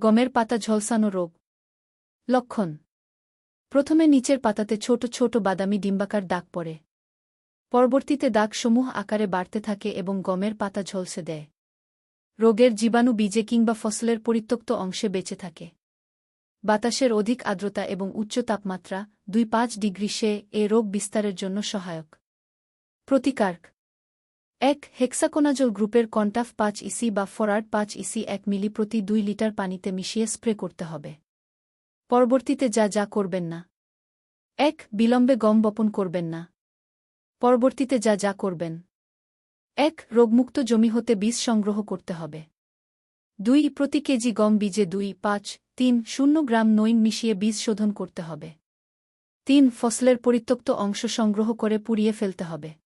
গমের পাতা ঝলসানো রোগ। লক্ষণ। প্রথমে নিচের পাতাতে ছোট ছোট বাদামি ডিম্বাকার দাগ পড়ে। পরবর্তীতে দাগসমূহ আকারে বাড়তে থাকে এবং গমের পাতা ঝলসে দেয়। রোগের জীবাণু বীজে কিংবা ফসলের পরিত্যক্ত অংশে বেঁচে থাকে। বাতাসের অধিক আর্দ্রতা এবং উচ্চ তাপমাত্রা দুই পাঁচ ডিগ্রি সে এ রোগ বিস্তারের জন্য সহায়ক। প্রতিকার এক হেক্সাকোনাজল গ্রুপের কন্টাফ পাঁচ ইসি বা ফরার্ড পাঁচ ইসি এক মিলি প্রতি দুই লিটার পানিতে মিশিয়ে স্প্রে করতে হবে। পরবর্তীতে যা যা করবেন না। এক, বিলম্বে গম বপন করবেন না। পরবর্তীতে যা যা করবেন। এক, রোগমুক্ত জমি হতে বীজ সংগ্রহ করতে হবে। দুই, প্রতি কেজি গম বীজে দুই, পাঁচ, তিন, শূন্য গ্রাম নইন মিশিয়ে বীজ শোধন করতে হবে। তিন, ফসলের পরিত্যক্ত অংশ সংগ্রহ করে পুড়িয়ে ফেলতে হবে।